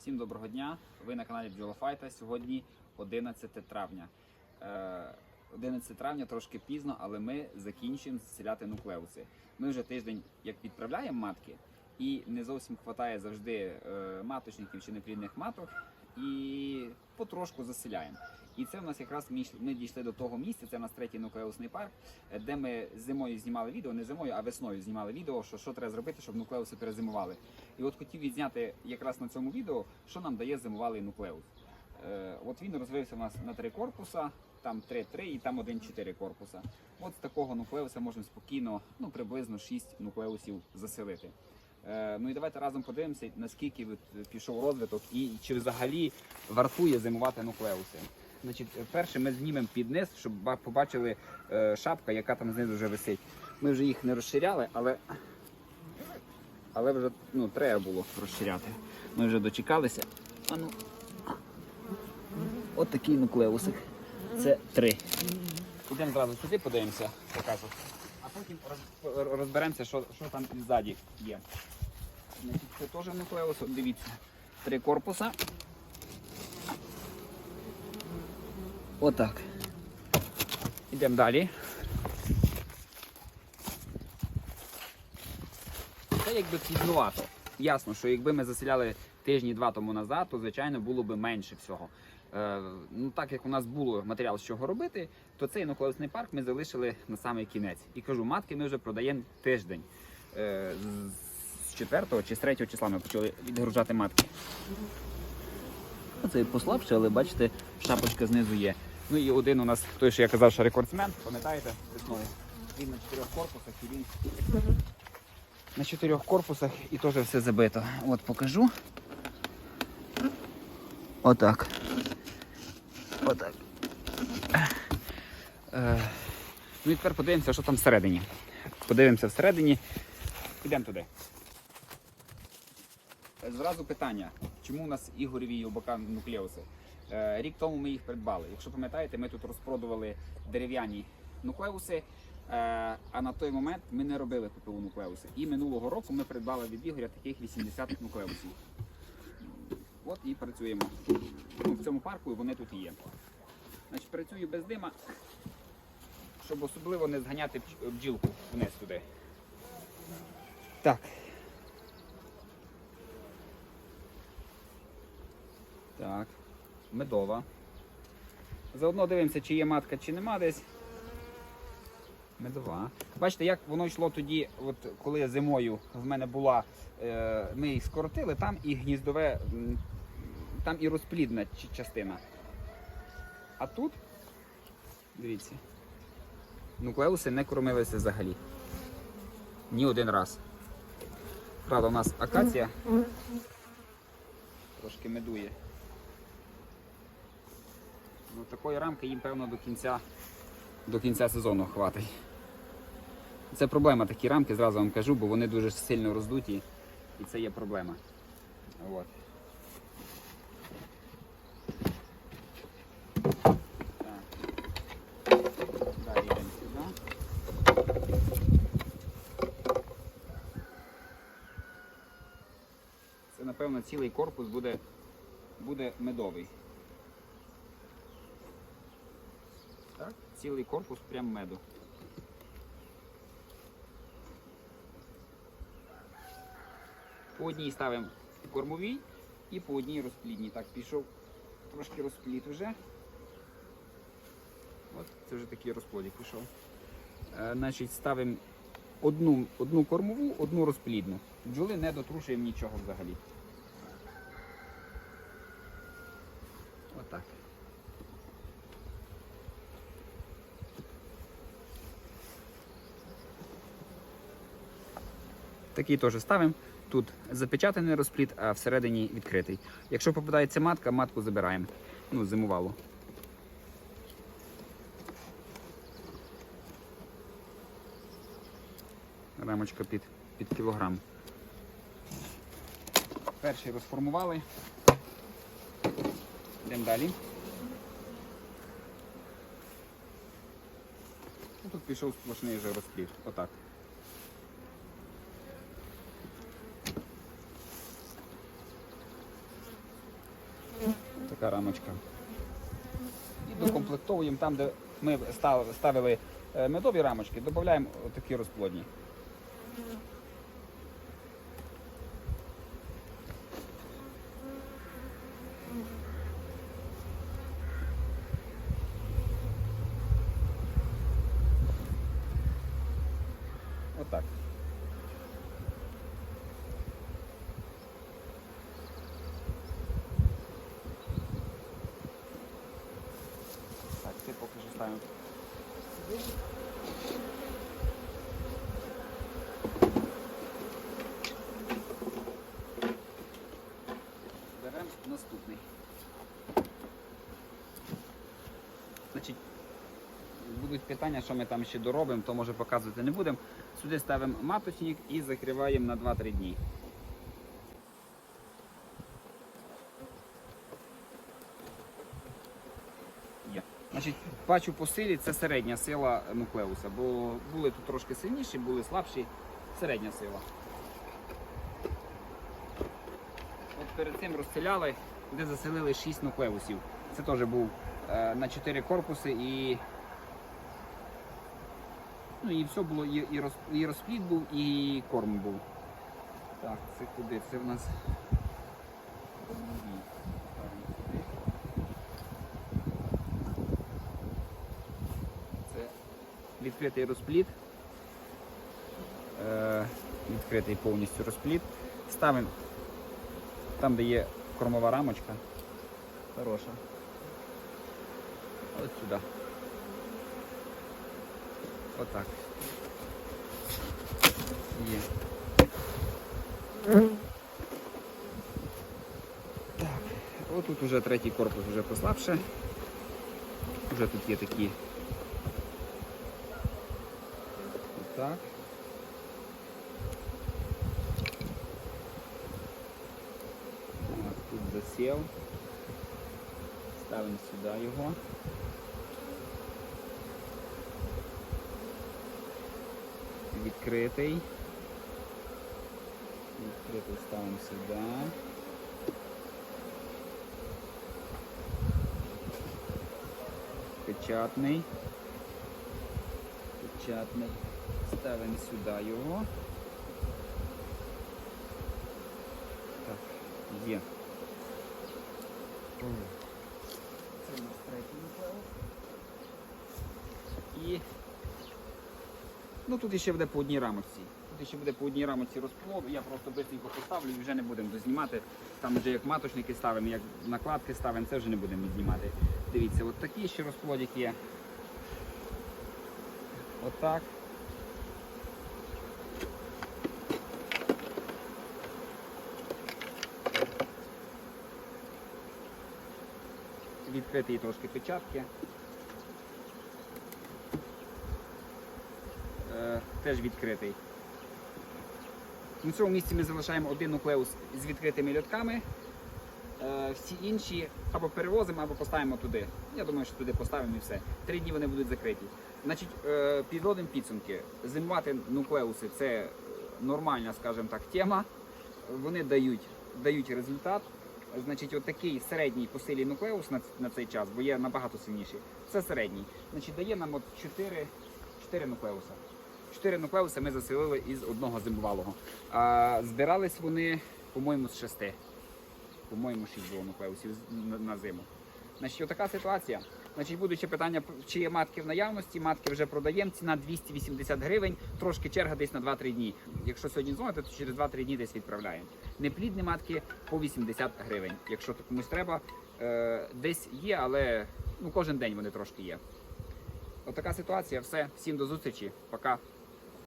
Всім доброго дня! Ви на каналі Бджолофайта. Сьогодні 11 травня. Е, 11 травня трошки пізно, але ми закінчуємо зціляти нуклеуси. Ми вже тиждень як відправляємо матки, і не зовсім вистачає завжди е, маточників чи неплідних маток, і потрошку заселяємо. І це в нас якраз ми, дійшли до того місця. Це у нас третій нуклеусний парк, де ми зимою знімали відео, не зимою, а весною знімали відео, що, що треба зробити, щоб нуклеуси перезимували. І от хотів відзняти якраз на цьому відео, що нам дає зимувалий нуклеус. Е, от він розвився у нас на три корпуса, там 3-3 і там 1-4 корпуса. От з такого нуклеуса можна спокійно, ну приблизно 6 нуклеусів заселити. Е, ну і давайте разом подивимося, наскільки пішов розвиток і чи взагалі вартує зимувати нуклеуси. Значить, перше ми знімемо під низ, щоб побачили е, шапка, яка там знизу вже висить. Ми вже їх не розширяли, але але вже ну, треба було розширяти. Ми вже дочекалися. А ну. От такий нуклеусик. Це три. Ідемо зразу сюди, подивимося, покажу. Потім розберемося, що, що там ззаді є. Значить, це теж нуклеус, от дивіться. Три корпуса. Отак. Ідемо далі. Це якби пізнувато. Ясно, що якби ми заселяли тижні-два тому назад, то звичайно було б менше всього. Е, ну так як у нас було матеріал з чого робити, то цей нуклеусний парк ми залишили на самий кінець. І кажу, матки ми вже продаємо тиждень. Е, з 4 чи з 3 числа ми почали відгружати матки. Оце послабше, але бачите, шапочка знизу є. Ну і один у нас, той, що я казав, що рекордсмен, пам'ятаєте, весною. Він на чотирьох корпусах і він на чотирьох корпусах і теж все забито. От покажу. Отак. Отак. Е, ну і тепер подивимося, що там всередині. Подивимося всередині. Підемо туди. Е, Зразу питання, чому у нас ігореві і обака нуклеуси? Е, Рік тому ми їх придбали. Якщо пам'ятаєте, ми тут розпродували дерев'яні нуклеуси, а на той момент ми не робили ППУ нуклеуси. І минулого року ми придбали від Ігоря таких 80 нуклеусів. От і працюємо. Ну, в цьому парку вони тут є. Значить, працюю без дима, щоб особливо не зганяти бджілку вниз туди. Так. Так, медова. Заодно дивимося, чи є матка, чи нема десь. Медова. Бачите, як воно йшло тоді, от коли зимою в мене була, е, ми їх скоротили, там і гніздове, там і розплідна частина. А тут, дивіться, нуклеуси не кормилися взагалі. Ні один раз. Правда, у нас акація трошки медує. Ну, такої рамки їм, певно, до кінця, до кінця сезону хватить. Це проблема такі рамки, зразу вам кажу, бо вони дуже сильно роздуті і це є проблема. От. Так. Далі йдемо сюди. Напевно, цілий корпус буде, буде медовий. Так? Цілий корпус прям меду. По одній ставимо кормовій і по одній розплідній. Так, пішов трошки розплід вже. От це вже такий розплодик пішов. Е, значить, ставимо одну, одну кормову, одну розплідну. Бджоли не дотрушуємо нічого взагалі. Отак. Такий теж ставимо. Тут запечатаний розплід, а всередині відкритий. Якщо попадається матка, матку забираємо. Ну, зимувалу. Рамочка під, під кілограм. Перший розформували. Йдемо далі. Ну, Тут пішов сплошний вже розплід. Отак. Така рамочка. І докомплектовуємо там, де ми ставили е, медові рамочки, додаємо такі розплодні. Отак. Поки що Беремо наступний. Значить, будуть питання, що ми там ще доробимо, то може показувати не будемо. Сюди ставимо маточник і закриваємо на 2-3 дні. Значить, бачу по силі це середня сила нуклеуса, бо були тут трошки сильніші, були слабші. Середня сила. От перед цим розстріляли, де заселили 6 нуклеусів. Це теж був е, на 4 корпуси і. Ну і все було, і, і, роз, розплід був, і корм був. Так, це куди? Це в нас. Ставимо сюди. Це відкритий розплід. Е, відкритий повністю розплід. Ставимо там, де є кормова рамочка. Хороша. Ось сюди. Отак. Є. Так, отут уже третій корпус вже послабше. Вже тут є такі. Отак. Так, тут засів. Ставимо сюди його. Відкритий. Відкритий ставимо сюди. Печатний. Печатний. Ставимо сюди його. Так, є. Це у нас третій нуклеус. І Ну тут ще буде по одній рамочці. Тут ще буде по одній рамочці розплод. Я просто бистренько поставлю і вже не будемо дознімати. Там вже як маточники ставимо, як накладки ставимо, це вже не будемо знімати. Дивіться, от такий ще розплодик є. Отак. Відкриті трошки печатки. Е, теж відкритий. На цьому місці ми залишаємо один нуклеус з відкритими льотками. Е, Всі інші або перевозимо, або поставимо туди. Я думаю, що туди поставимо і все. Три дні вони будуть закриті. Значить, е, підводимо підсумки. Зимувати нуклеуси це нормальна, скажімо так, тема. Вони дають, дають результат. Значить, от такий середній по силі нуклеус на, на цей час, бо є набагато сильніші. Це середній. Значить, дає нам от 4, 4 нуклеуса. Чотири нуклеуси ми заселили із одного зимувалого. А, збирались вони, по-моєму, з шести. По-моєму, шість було нуклеусів на зиму. Значить, отака ситуація. Значить, будуть ще питання, чи є матки в наявності. Матки вже продаємо. Ціна 280 гривень, трошки черга десь на 2-3 дні. Якщо сьогодні дзвоните, то через 2-3 дні десь відправляємо. Неплідні матки по 80 гривень. Якщо комусь треба, е, десь є, але ну, кожен день вони трошки є. Отака ситуація. Все. Всім до зустрічі. Пока.